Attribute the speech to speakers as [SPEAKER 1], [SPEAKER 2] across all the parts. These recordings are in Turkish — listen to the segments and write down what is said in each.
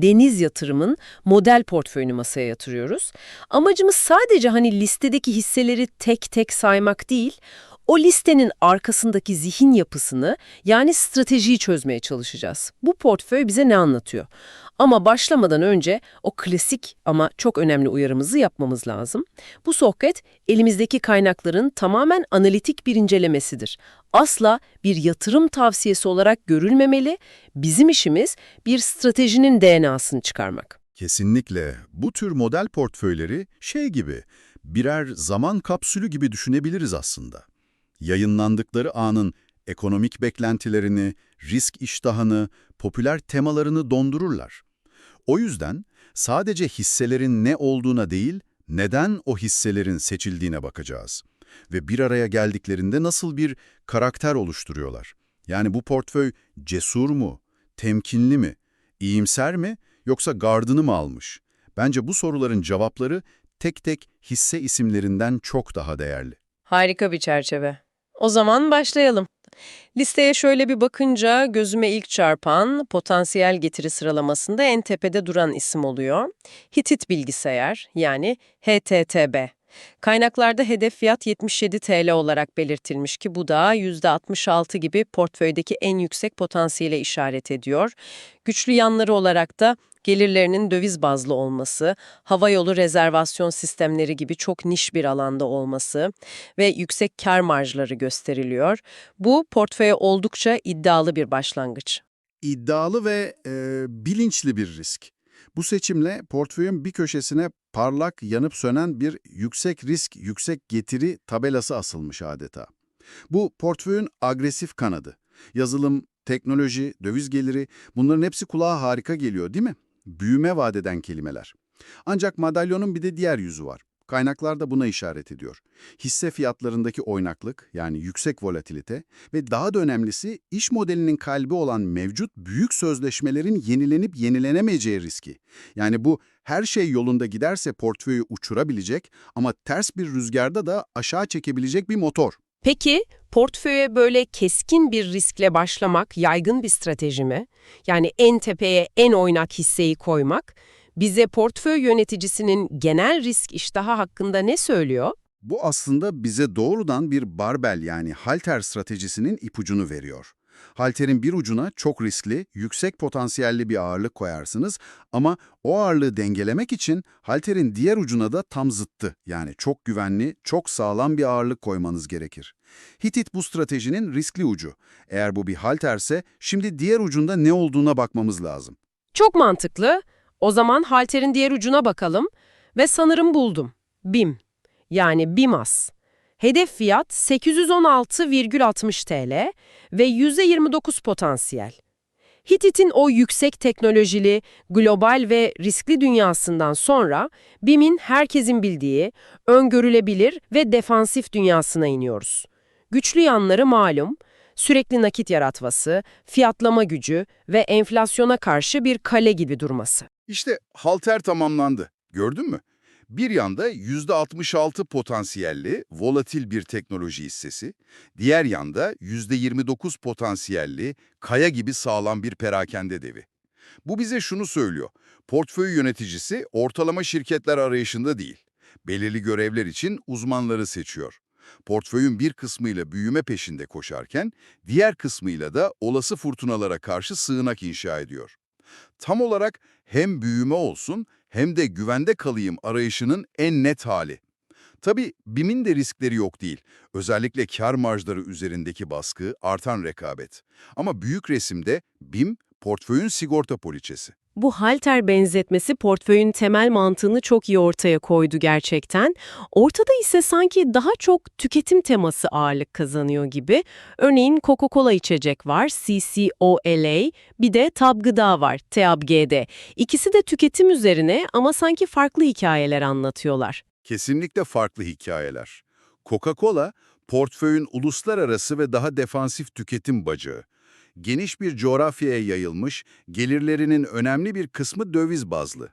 [SPEAKER 1] Deniz yatırımın model portföyünü masaya yatırıyoruz. Amacımız sadece hani listedeki hisseleri tek tek saymak değil, o listenin arkasındaki zihin yapısını yani stratejiyi çözmeye çalışacağız. Bu portföy bize ne anlatıyor? Ama başlamadan önce o klasik ama çok önemli uyarımızı yapmamız lazım. Bu sohbet elimizdeki kaynakların tamamen analitik bir incelemesidir. Asla bir yatırım tavsiyesi olarak görülmemeli, bizim işimiz bir stratejinin DNA'sını çıkarmak.
[SPEAKER 2] Kesinlikle. Bu tür model portföyleri şey gibi, birer zaman kapsülü gibi düşünebiliriz aslında. Yayınlandıkları anın ekonomik beklentilerini, risk iştahını, popüler temalarını dondururlar. O yüzden sadece hisselerin ne olduğuna değil, neden o hisselerin seçildiğine bakacağız. Ve bir araya geldiklerinde nasıl bir karakter oluşturuyorlar. Yani bu portföy cesur mu, temkinli mi, iyimser mi yoksa gardını mı almış? Bence bu soruların cevapları tek tek hisse isimlerinden çok daha değerli.
[SPEAKER 1] Harika bir çerçeve. O zaman başlayalım. Listeye şöyle bir bakınca gözüme ilk çarpan potansiyel getiri sıralamasında en tepede duran isim oluyor. Hitit Bilgisayar yani HTTB. Kaynaklarda hedef fiyat 77 TL olarak belirtilmiş ki bu da %66 gibi portföydeki en yüksek potansiyele işaret ediyor. Güçlü yanları olarak da gelirlerinin döviz bazlı olması, havayolu rezervasyon sistemleri gibi çok niş bir alanda olması ve yüksek kar marjları gösteriliyor. Bu portföye oldukça iddialı bir başlangıç.
[SPEAKER 2] İddialı ve e, bilinçli bir risk. Bu seçimle portföyün bir köşesine parlak, yanıp sönen bir yüksek risk, yüksek getiri tabelası asılmış adeta. Bu portföyün agresif kanadı. Yazılım, teknoloji, döviz geliri bunların hepsi kulağa harika geliyor değil mi? Büyüme vadeden kelimeler. Ancak madalyonun bir de diğer yüzü var. Kaynaklar da buna işaret ediyor. Hisse fiyatlarındaki oynaklık yani yüksek volatilite ve daha da önemlisi iş modelinin kalbi olan mevcut büyük sözleşmelerin yenilenip yenilenemeyeceği riski. Yani bu her şey yolunda giderse portföyü uçurabilecek ama ters bir rüzgarda da aşağı çekebilecek bir motor.
[SPEAKER 1] Peki portföye böyle keskin bir riskle başlamak yaygın bir strateji mi? Yani en tepeye en oynak hisseyi koymak bize portföy yöneticisinin genel risk iştahı hakkında ne söylüyor?
[SPEAKER 2] Bu aslında bize doğrudan bir barbel yani halter stratejisinin ipucunu veriyor. Halterin bir ucuna çok riskli, yüksek potansiyelli bir ağırlık koyarsınız ama o ağırlığı dengelemek için halterin diğer ucuna da tam zıttı yani çok güvenli, çok sağlam bir ağırlık koymanız gerekir. Hitit bu stratejinin riskli ucu. Eğer bu bir halterse şimdi diğer ucunda ne olduğuna bakmamız lazım.
[SPEAKER 1] Çok mantıklı. O zaman halterin diğer ucuna bakalım ve sanırım buldum. BİM yani BİMAS. Hedef fiyat 816,60 TL ve %29 potansiyel. Hitit'in o yüksek teknolojili, global ve riskli dünyasından sonra BİM'in herkesin bildiği, öngörülebilir ve defansif dünyasına iniyoruz. Güçlü yanları malum, sürekli nakit yaratması, fiyatlama gücü ve enflasyona karşı bir kale gibi durması.
[SPEAKER 3] İşte halter tamamlandı. Gördün mü? Bir yanda %66 potansiyelli, volatil bir teknoloji hissesi, diğer yanda %29 potansiyelli, kaya gibi sağlam bir perakende devi. Bu bize şunu söylüyor, portföy yöneticisi ortalama şirketler arayışında değil, belirli görevler için uzmanları seçiyor. Portföyün bir kısmıyla büyüme peşinde koşarken, diğer kısmıyla da olası fırtınalara karşı sığınak inşa ediyor. Tam olarak hem büyüme olsun hem de güvende kalayım arayışının en net hali. Tabii BİM'in de riskleri yok değil. Özellikle kar marjları üzerindeki baskı, artan rekabet. Ama büyük resimde BİM, portföyün sigorta poliçesi.
[SPEAKER 1] Bu halter benzetmesi portföyün temel mantığını çok iyi ortaya koydu gerçekten. Ortada ise sanki daha çok tüketim teması ağırlık kazanıyor gibi. Örneğin Coca-Cola içecek var, CCOLA, bir de Tab Gıda var, TABGD. İkisi de tüketim üzerine ama sanki farklı hikayeler anlatıyorlar.
[SPEAKER 3] Kesinlikle farklı hikayeler. Coca-Cola, portföyün uluslararası ve daha defansif tüketim bacağı geniş bir coğrafyaya yayılmış, gelirlerinin önemli bir kısmı döviz bazlı.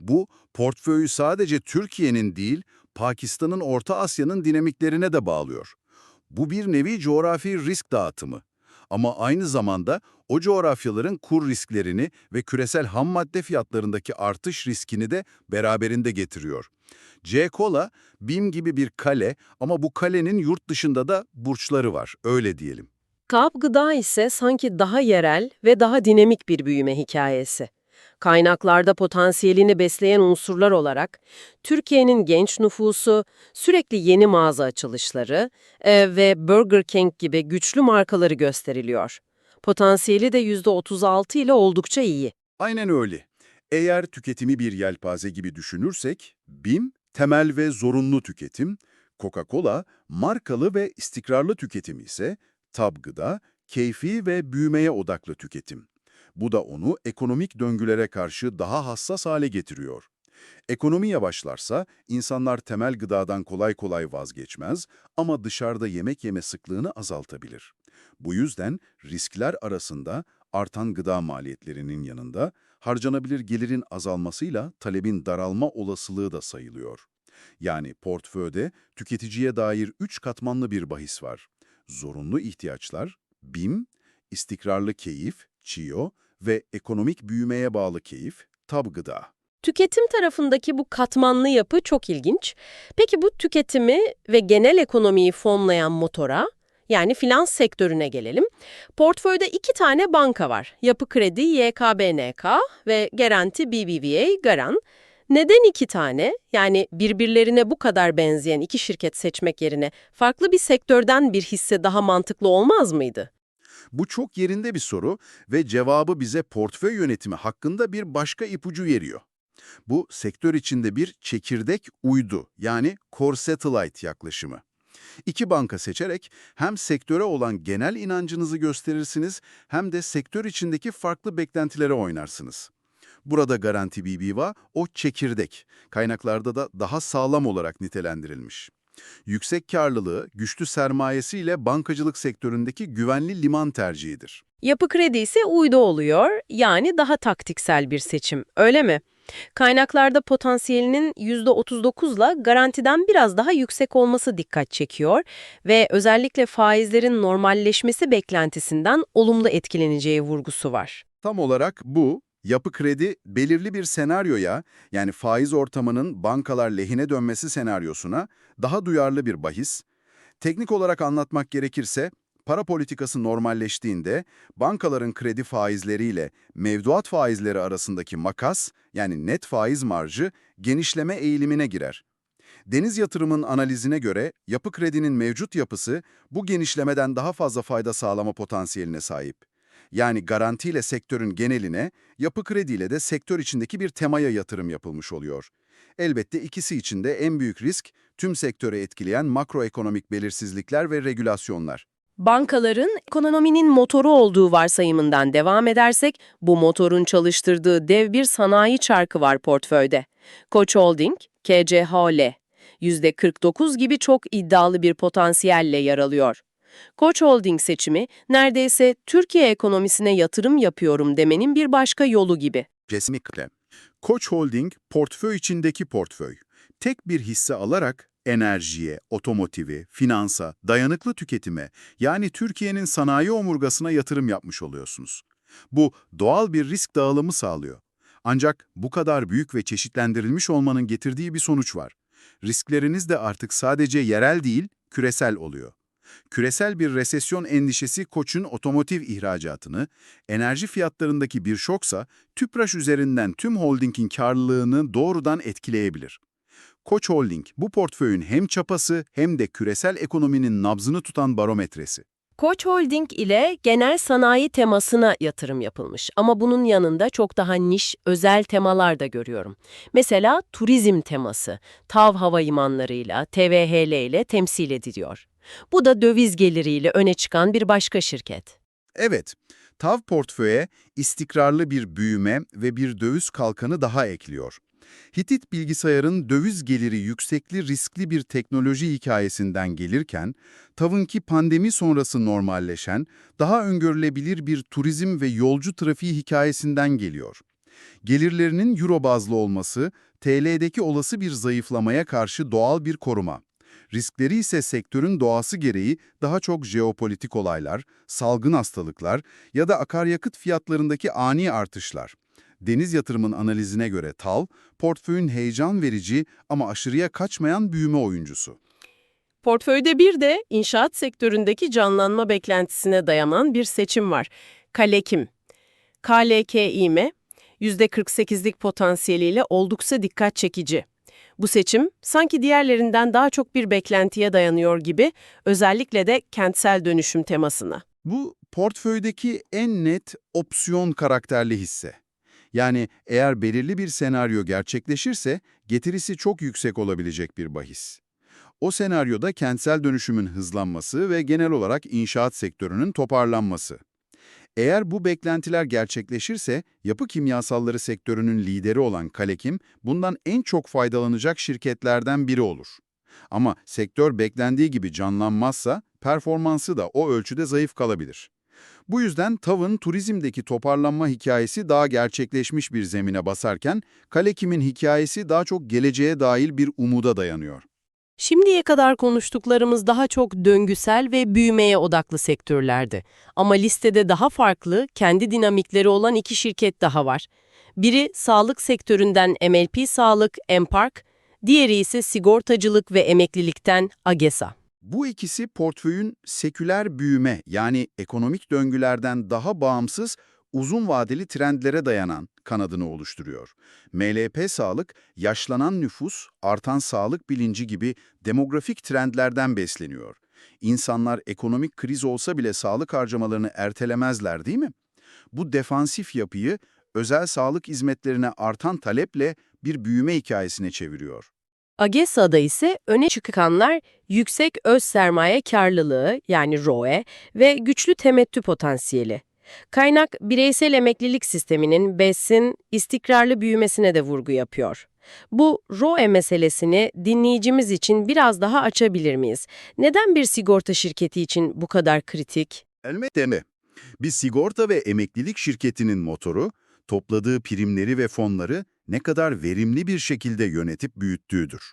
[SPEAKER 3] Bu, portföyü sadece Türkiye'nin değil, Pakistan'ın Orta Asya'nın dinamiklerine de bağlıyor. Bu bir nevi coğrafi risk dağıtımı. Ama aynı zamanda o coğrafyaların kur risklerini ve küresel ham madde fiyatlarındaki artış riskini de beraberinde getiriyor. C-Kola, BİM gibi bir kale ama bu kalenin yurt dışında da burçları var, öyle diyelim.
[SPEAKER 1] Kaap Gıda ise sanki daha yerel ve daha dinamik bir büyüme hikayesi. Kaynaklarda potansiyelini besleyen unsurlar olarak Türkiye'nin genç nüfusu, sürekli yeni mağaza açılışları e, ve Burger King gibi güçlü markaları gösteriliyor. Potansiyeli de %36 ile oldukça iyi.
[SPEAKER 3] Aynen öyle. Eğer tüketimi bir yelpaze gibi düşünürsek, BİM, temel ve zorunlu tüketim, Coca-Cola, markalı ve istikrarlı tüketim ise tab gıda, keyfi ve büyümeye odaklı tüketim. Bu da onu ekonomik döngülere karşı daha hassas hale getiriyor. Ekonomi yavaşlarsa insanlar temel gıdadan kolay kolay vazgeçmez ama dışarıda yemek yeme sıklığını azaltabilir. Bu yüzden riskler arasında artan gıda maliyetlerinin yanında harcanabilir gelirin azalmasıyla talebin daralma olasılığı da sayılıyor. Yani portföyde tüketiciye dair üç katmanlı bir bahis var. Zorunlu ihtiyaçlar, BİM, istikrarlı keyif, CIO ve ekonomik büyümeye bağlı keyif, tab gıda.
[SPEAKER 1] Tüketim tarafındaki bu katmanlı yapı çok ilginç. Peki bu tüketimi ve genel ekonomiyi fonlayan motora, yani finans sektörüne gelelim. Portföyde iki tane banka var. Yapı Kredi YKBNK ve Garanti BBVA Garan. Neden iki tane? Yani birbirlerine bu kadar benzeyen iki şirket seçmek yerine farklı bir sektörden bir hisse daha mantıklı olmaz mıydı?
[SPEAKER 3] Bu çok yerinde bir soru ve cevabı bize portföy yönetimi hakkında bir başka ipucu veriyor. Bu sektör içinde bir çekirdek uydu yani core satellite yaklaşımı. İki banka seçerek hem sektöre olan genel inancınızı gösterirsiniz hem de sektör içindeki farklı beklentilere oynarsınız. Burada Garanti BBVA o çekirdek, kaynaklarda da daha sağlam olarak nitelendirilmiş. Yüksek karlılığı, güçlü sermayesiyle bankacılık sektöründeki güvenli liman tercihidir.
[SPEAKER 1] Yapı kredi ise uydu oluyor, yani daha taktiksel bir seçim, öyle mi? Kaynaklarda potansiyelinin %39'la garantiden biraz daha yüksek olması dikkat çekiyor ve özellikle faizlerin normalleşmesi beklentisinden olumlu etkileneceği vurgusu var.
[SPEAKER 3] Tam olarak bu, yapı kredi belirli bir senaryoya, yani faiz ortamının bankalar lehine dönmesi senaryosuna daha duyarlı bir bahis. Teknik olarak anlatmak gerekirse, para politikası normalleştiğinde bankaların kredi faizleriyle mevduat faizleri arasındaki makas, yani net faiz marjı, genişleme eğilimine girer. Deniz Yatırım'ın analizine göre yapı kredinin mevcut yapısı bu genişlemeden daha fazla fayda sağlama potansiyeline sahip. Yani garantiyle sektörün geneline, yapı krediyle de sektör içindeki bir temaya yatırım yapılmış oluyor. Elbette ikisi için de en büyük risk tüm sektörü etkileyen makroekonomik belirsizlikler ve regülasyonlar.
[SPEAKER 1] Bankaların ekonominin motoru olduğu varsayımından devam edersek, bu motorun çalıştırdığı dev bir sanayi çarkı var portföyde. Koç Holding, KCHL, %49 gibi çok iddialı bir potansiyelle yer alıyor. Koç Holding seçimi neredeyse Türkiye ekonomisine yatırım yapıyorum demenin bir başka yolu gibi.
[SPEAKER 3] Kesinlikle. Koç Holding, portföy içindeki portföy. Tek bir hisse alarak enerjiye, otomotivi, finansa, dayanıklı tüketime yani Türkiye'nin sanayi omurgasına yatırım yapmış oluyorsunuz. Bu doğal bir risk dağılımı sağlıyor. Ancak bu kadar büyük ve çeşitlendirilmiş olmanın getirdiği bir sonuç var. Riskleriniz de artık sadece yerel değil, küresel oluyor. Küresel bir resesyon endişesi Koç'un otomotiv ihracatını, enerji fiyatlarındaki bir şoksa TÜPRAŞ üzerinden tüm holdingin karlılığını doğrudan etkileyebilir. Koç Holding bu portföyün hem çapası hem de küresel ekonominin nabzını tutan barometresi.
[SPEAKER 1] Koç Holding ile genel sanayi temasına yatırım yapılmış ama bunun yanında çok daha niş, özel temalar da görüyorum. Mesela turizm teması, TAV havalimanlarıyla, TVHL ile temsil ediliyor. Bu da döviz geliriyle öne çıkan bir başka şirket.
[SPEAKER 3] Evet, TAV portföye istikrarlı bir büyüme ve bir döviz kalkanı daha ekliyor. Hitit bilgisayarın döviz geliri yüksekli riskli bir teknoloji hikayesinden gelirken, TAV'ınki pandemi sonrası normalleşen, daha öngörülebilir bir turizm ve yolcu trafiği hikayesinden geliyor. Gelirlerinin euro bazlı olması, TL'deki olası bir zayıflamaya karşı doğal bir koruma. Riskleri ise sektörün doğası gereği daha çok jeopolitik olaylar, salgın hastalıklar ya da akaryakıt fiyatlarındaki ani artışlar. Deniz yatırımın analizine göre TAL, portföyün heyecan verici ama aşırıya kaçmayan büyüme oyuncusu.
[SPEAKER 1] Portföyde bir de inşaat sektöründeki canlanma beklentisine dayanan bir seçim var. Kalekim. KLKİM, %48'lik potansiyeliyle oldukça dikkat çekici. Bu seçim sanki diğerlerinden daha çok bir beklentiye dayanıyor gibi, özellikle de kentsel dönüşüm temasına.
[SPEAKER 3] Bu portföydeki en net opsiyon karakterli hisse. Yani eğer belirli bir senaryo gerçekleşirse getirisi çok yüksek olabilecek bir bahis. O senaryoda kentsel dönüşümün hızlanması ve genel olarak inşaat sektörünün toparlanması. Eğer bu beklentiler gerçekleşirse yapı kimyasalları sektörünün lideri olan Kalekim bundan en çok faydalanacak şirketlerden biri olur. Ama sektör beklendiği gibi canlanmazsa performansı da o ölçüde zayıf kalabilir. Bu yüzden TAV'ın turizmdeki toparlanma hikayesi daha gerçekleşmiş bir zemine basarken Kalekim'in hikayesi daha çok geleceğe dair bir umuda dayanıyor.
[SPEAKER 1] Şimdiye kadar konuştuklarımız daha çok döngüsel ve büyümeye odaklı sektörlerdi. Ama listede daha farklı, kendi dinamikleri olan iki şirket daha var. Biri sağlık sektöründen MLP Sağlık, Empark, diğeri ise sigortacılık ve emeklilikten AGESA.
[SPEAKER 3] Bu ikisi portföyün seküler büyüme yani ekonomik döngülerden daha bağımsız uzun vadeli trendlere dayanan kanadını oluşturuyor. MLP Sağlık, yaşlanan nüfus, artan sağlık bilinci gibi demografik trendlerden besleniyor. İnsanlar ekonomik kriz olsa bile sağlık harcamalarını ertelemezler değil mi? Bu defansif yapıyı özel sağlık hizmetlerine artan taleple bir büyüme hikayesine çeviriyor.
[SPEAKER 1] AGESA'da ise öne çıkanlar yüksek öz sermaye karlılığı yani ROE ve güçlü temettü potansiyeli. Kaynak bireysel emeklilik sisteminin BES'in istikrarlı büyümesine de vurgu yapıyor. Bu ROE meselesini dinleyicimiz için biraz daha açabilir miyiz? Neden bir sigorta şirketi için bu kadar kritik?
[SPEAKER 3] Elbette mi? Bir sigorta ve emeklilik şirketinin motoru, topladığı primleri ve fonları ne kadar verimli bir şekilde yönetip büyüttüğüdür.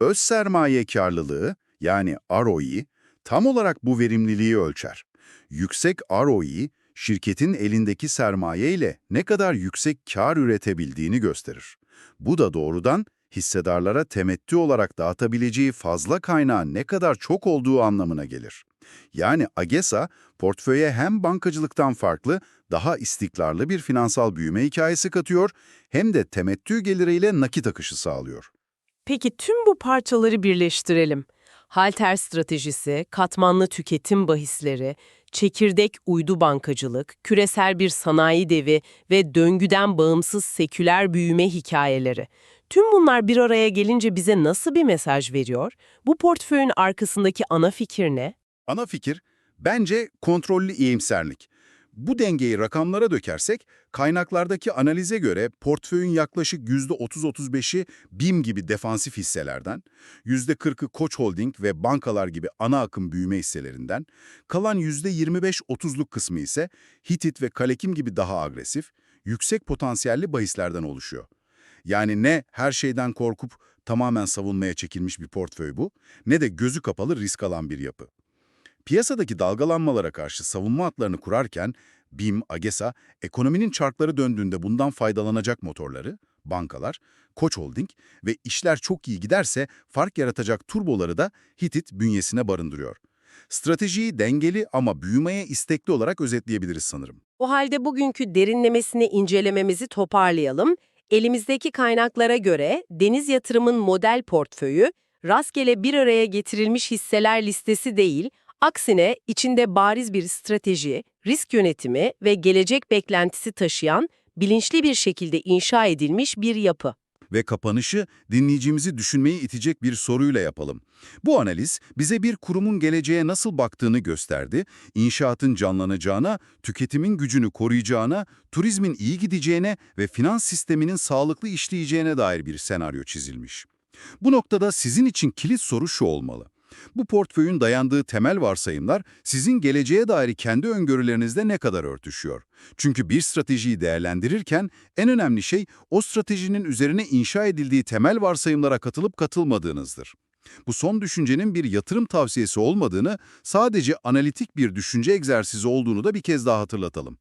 [SPEAKER 3] Öz sermaye karlılığı, yani ROI, tam olarak bu verimliliği ölçer. Yüksek ROI, şirketin elindeki sermaye ile ne kadar yüksek kar üretebildiğini gösterir. Bu da doğrudan hissedarlara temettü olarak dağıtabileceği fazla kaynağın ne kadar çok olduğu anlamına gelir. Yani AGESA, portföye hem bankacılıktan farklı, daha istikrarlı bir finansal büyüme hikayesi katıyor, hem de temettü geliriyle nakit akışı sağlıyor.
[SPEAKER 1] Peki tüm bu parçaları birleştirelim. Halter stratejisi, katmanlı tüketim bahisleri, çekirdek uydu bankacılık, küresel bir sanayi devi ve döngüden bağımsız seküler büyüme hikayeleri. Tüm bunlar bir araya gelince bize nasıl bir mesaj veriyor? Bu portföyün arkasındaki ana fikir ne?
[SPEAKER 3] Ana fikir, bence kontrollü iyimserlik. Bu dengeyi rakamlara dökersek, kaynaklardaki analize göre portföyün yaklaşık %30-35'i BİM gibi defansif hisselerden, %40'ı Koç Holding ve bankalar gibi ana akım büyüme hisselerinden, kalan %25-30'luk kısmı ise Hitit ve Kalekim gibi daha agresif, yüksek potansiyelli bahislerden oluşuyor. Yani ne her şeyden korkup tamamen savunmaya çekilmiş bir portföy bu, ne de gözü kapalı risk alan bir yapı. Piyasadaki dalgalanmalara karşı savunma hatlarını kurarken BİM, AGESA, ekonominin çarkları döndüğünde bundan faydalanacak motorları, bankalar, Koç Holding ve işler çok iyi giderse fark yaratacak turboları da Hitit bünyesine barındırıyor. Stratejiyi dengeli ama büyümeye istekli olarak özetleyebiliriz sanırım.
[SPEAKER 1] O halde bugünkü derinlemesine incelememizi toparlayalım. Elimizdeki kaynaklara göre deniz yatırımın model portföyü, rastgele bir araya getirilmiş hisseler listesi değil, aksine içinde bariz bir strateji, risk yönetimi ve gelecek beklentisi taşıyan, bilinçli bir şekilde inşa edilmiş bir yapı.
[SPEAKER 3] Ve kapanışı dinleyicimizi düşünmeyi itecek bir soruyla yapalım. Bu analiz bize bir kurumun geleceğe nasıl baktığını gösterdi, inşaatın canlanacağına, tüketimin gücünü koruyacağına, turizmin iyi gideceğine ve finans sisteminin sağlıklı işleyeceğine dair bir senaryo çizilmiş. Bu noktada sizin için kilit soru şu olmalı. Bu portföyün dayandığı temel varsayımlar sizin geleceğe dair kendi öngörülerinizde ne kadar örtüşüyor? Çünkü bir stratejiyi değerlendirirken en önemli şey o stratejinin üzerine inşa edildiği temel varsayımlara katılıp katılmadığınızdır. Bu son düşüncenin bir yatırım tavsiyesi olmadığını, sadece analitik bir düşünce egzersizi olduğunu da bir kez daha hatırlatalım.